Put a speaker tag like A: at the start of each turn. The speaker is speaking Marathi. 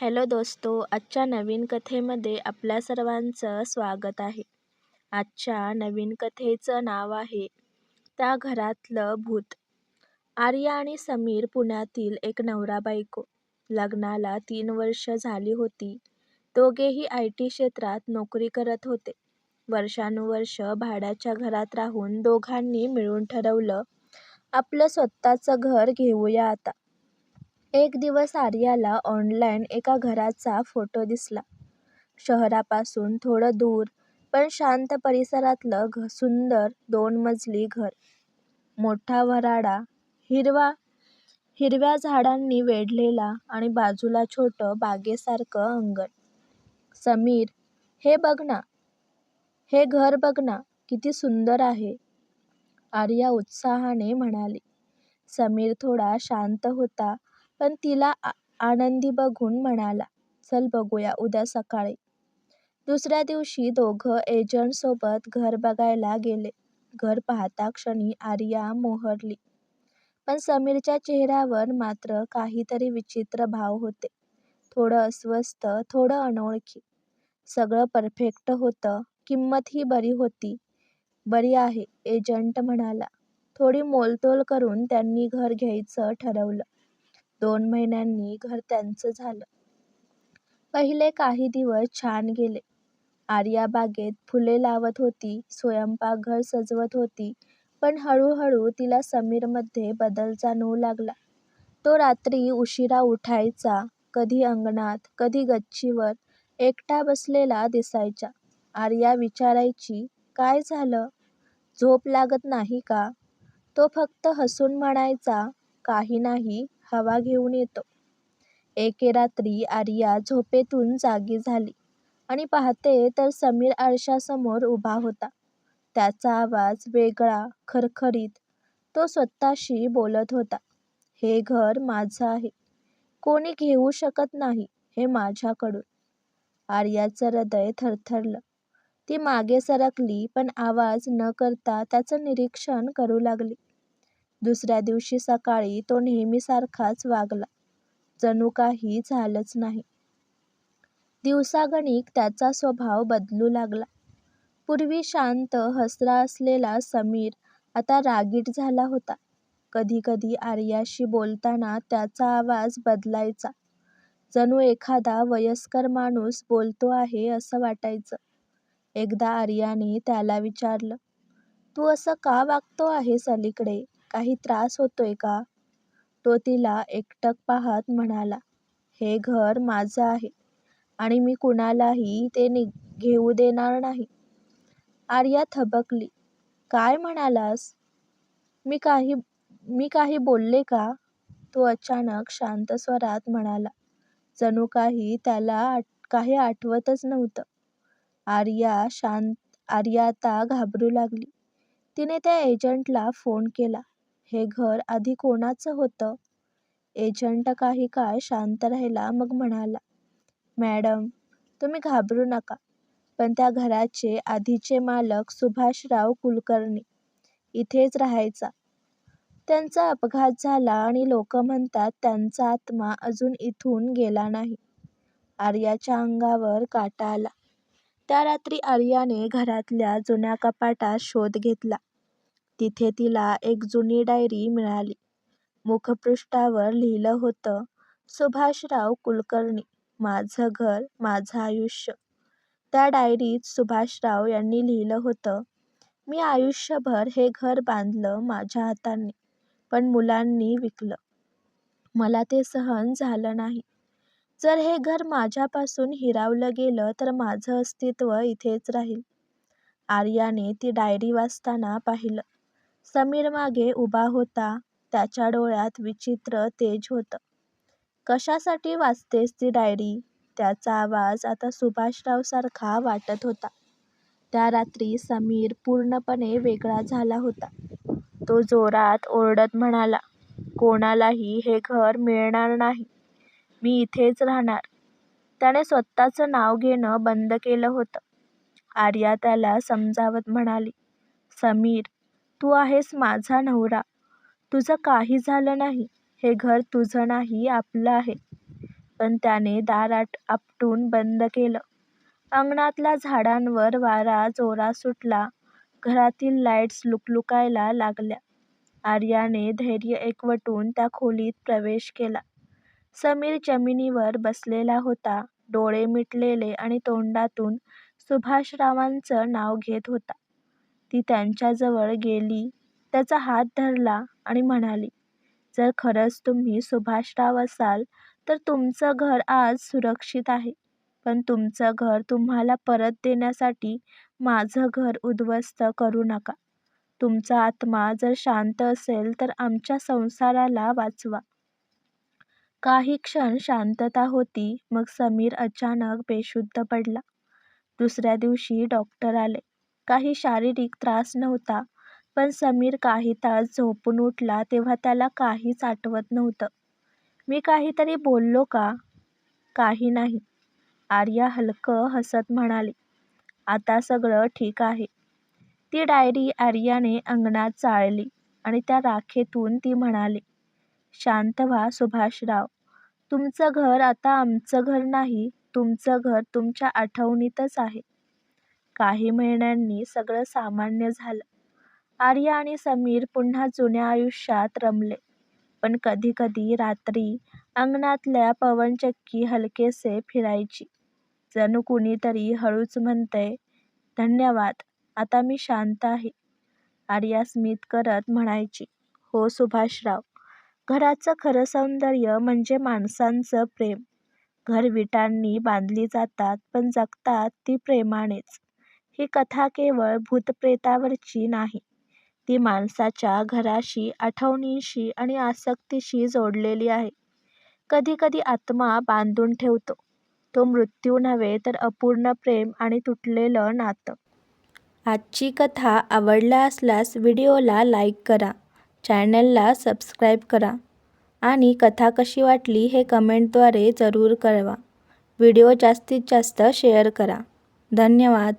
A: हॅलो दोस्तो आजच्या नवीन कथेमध्ये आपल्या सर्वांचं स्वागत आहे. आजच्या नवीन कथेचं नाव आहे त्या घरातलं भूत. आर्या आणि समीर पुण्यातील एक नवरा बायको. लग्नाला तीन वर्ष झाली होती. दोघेही आय टी क्षेत्रात नोकरी करत होते. वर्षानुवर्ष भाड्याच्या घरात राहून दोघांनी मिळून ठरवलं आपलं स्वतःचं घर घेऊया आता. एक दिवस आर्याला ऑनलाईन एका घराचा फोटो दिसला. शहरापासून थोडं दूर पण शांत परिसरातलं सुंदर दोन मजली घर. मोठा वराडा, हिरवा हिरव्या झाडांनी वेढलेला आणि बाजूला छोटं बागेसारखं अंगण. समीर, हे बघ ना, हे घर बघ ना, किती सुंदर आहे. आर्या उत्साहाने म्हणाली. समीर थोडा शांत होता पण तिला आनंदी बघून म्हणाला, चल बघूया उद्या सकाळी. दुसऱ्या दिवशी दोघं एजंटसोबत घर बघायला गेले. घर पाहता क्षणी आर्या मोहरली. पण समीरच्या चेहऱ्यावर मात्र काहीतरी विचित्र भाव होते. थोडं अस्वस्थ, थोडं अनोळखी. सगळं परफेक्ट होतं, किंमतही बरी होती. बरी आहे, एजंट म्हणाला. थोडी मोलतोल करून त्यांनी घर घ्यायचं ठरवलं. दोन महिन्यांनी घर त्यांचं झालं. पहिले काही दिवस छान गेले. आर्या बागेत फुले लावत होती, स्वयंपाकघर सजवत होती. पण हळूहळू तिला समीरमध्ये बदल जाणवू लागला. तो रात्री उशिरा उठायचा. कधी अंगणात, कधी गच्चीवर एकटा बसलेला दिसायचा. आर्या विचारायची, काय झालं? झोप लागत नाही का? तो फक्त हसून म्हणायचा, काही नाही, हवा घेऊन येतो. एके रात्री आर्या झोपेतून जागी झाली आणि पाहते तर समीर आरशासमोर उभा होता. त्याचा आवाज वेगळा, खरखरीत. तो स्वतःशी बोलत होता, हे घर माझं आहे. कोणी घेऊ शकत नाही हे माझ्याकडून. आर्याचं हृदय थरथरलं. ती मागे सरकली पण आवाज न करता त्याचं निरीक्षण करू लागली. दुसऱ्या दिवशी सकाळी तो नेहमीसारखाच वागला. जणू काही झालंच नाही. दिवसागणिक त्याचा स्वभाव बदलू लागला. पूर्वी शांत, हसरा असलेला समीर आता रागीट झाला होता. कधीकधी आर्याशी बोलताना त्याचा आवाज बदलायचा. जणू एखादा वयस्कर माणूस बोलतो आहे असं वाटायचं. एकदा आर्याने त्याला विचारलं, तू असं का वागतो आहेस अलीकडे? काही त्रास होतोय का? तो तिला एकटक पाहत म्हणाला, हे घर माझं आहे आणि मी कुणालाही ते घेऊ देणार नाही. आर्या थबकली. काय म्हणालास? मी काही मी काही बोलले का? तो अचानक शांत स्वरात म्हणाला. जणू काही त्याला काही आठवतच नव्हतं. आर्या शांत आर्या आता घाबरू लागली. तिने त्या एजंटला फोन केला. हे घर आधी कोणाचं होतं? एजंट काही काळ शांत राहिला मग म्हणाला, मॅडम, तुम्ही घाबरू नका. पण त्या घराचे आधीचे मालक सुभाषराव कुलकर्णी इथेच राहायचा. त्यांचा अपघात झाला आणि लोक म्हणतात त्यांचा आत्मा अजून इथून गेला नाही. आर्याच्या अंगावर काटा आला. त्या रात्री आर्याने घरातल्या जुन्या कपाटात शोध घेतला. तिथे तिला एक जुनी डायरी मिळाली. मुखपृष्ठावर लिहिलं होतं, सुभाषराव कुलकर्णी, माझं घर, माझं आयुष्य. त्या डायरीत सुभाषराव यांनी लिहिलं होतं, मी आयुष्यभर हे घर बांधलं माझ्या हातांनी, पण मुलांनी विकलं. मला ते सहन झालं नाही. जर हे घर माझ्यापासून हिरावलं गेलं तर माझं अस्तित्व इथेच राहील. आर्याने ती डायरी वाचताना पाहिलं. समीर मागे उभा होता. त्याच्या डोळ्यात विचित्र तेज होतं. कशासाठी वाचतेस ती डायरी? त्याचा आवाज आता सुभाषरावसारखा वाटत होता. त्या रात्री समीर पूर्णपणे वेगळा झाला होता. तो जोरात ओरडत म्हणाला, कोणालाही हे घर मिळणार नाही. मी इथेच राहणार. त्याने स्वतःचं नाव घेणं बंद केलं होतं. आर्या त्याला समजावत म्हणाली, समीर, तू आहेस माझा नवरा. तुझं काही झालं नाही. हे घर तुझं नाही आपलं आहे. पण त्याने दार आट आपटून बंद केलं. अंगणातल्या झाडांवर वारा जोरात सुटला. घरातील लाईट्स लुकलुकायला लागल्या. आर्याने धैर्य एकवटून त्या खोलीत प्रवेश केला. समीर जमिनीवर बसलेला होता. डोळे मिटलेले आणि तोंडातून सुभाषरावांचं नाव घेत होता. ती त्यांच्याजवळ गेली, त्याचा हात धरला आणि म्हणाली, जर खरंच तुम्ही सुभाषराव असाल तर तुमचं घर आज सुरक्षित आहे. पण तुमचं घर तुम्हाला परत देण्यासाठी माझं घर उद्ध्वस्त करू नका. तुमचा आत्मा जर शांत असेल तर आमच्या संसाराला वाचवा. काही क्षण शांतता होती. मग समीर अचानक बेशुद्ध पडला. दुसऱ्या दिवशी डॉक्टर आले. काही शारीरिक त्रास नव्हता. पण समीर काही तास झोपून उठला तेव्हा त्याला काहीच आठवत नव्हतं. मी काहीतरी बोललो का? काही नाही. आर्या हलकं हसत म्हणाली. आता सगळं ठीक आहे. ती डायरी आर्याने अंगणात जाळली आणि त्या राखेतून ती म्हणाली, शांत व्हा सुभाषराव. तुमचं घर आता आमचं घर नाही, तुमचं घर तुमच्या आठवणीतच आहे. काही महिन्यांनी सगळं सामान्य झालं. आर्या आणि समीर पुन्हा जुन्या आयुष्यात रमले. पण कधी कधी रात्री अंगणातल्या पवनचक्की हलकेसे फिरायची. जणू कुणीतरी हळूच म्हणतंय, धन्यवाद, आता मी शांत आहे. आर्या स्मित करत म्हणायची, हो सुभाषराव. घराचं खरं सौंदर्य म्हणजे माणसांचं प्रेम. घर विटांनी बांधली जातात पण जगतात ती प्रेमानेच. ही कथा केवळ भूतप्रेतावरची नाही. ती माणसाच्या घराशी, आठवणींशी आणि आसक्तीशी जोडलेली आहे. कधी कधी आत्मा बांधून ठेवतो तो मृत्यू नव्हे तर अपूर्ण प्रेम आणि तुटलेलं नातं. आजची कथा आवडला असल्यास व्हिडिओला लाईक करा, चॅनलला सबस्क्राईब करा आणि कथा कशी वाटली हे कमेंटद्वारे जरूर कळवा. व्हिडिओ जास्तीत जास्त शेअर करा. धन्यवाद.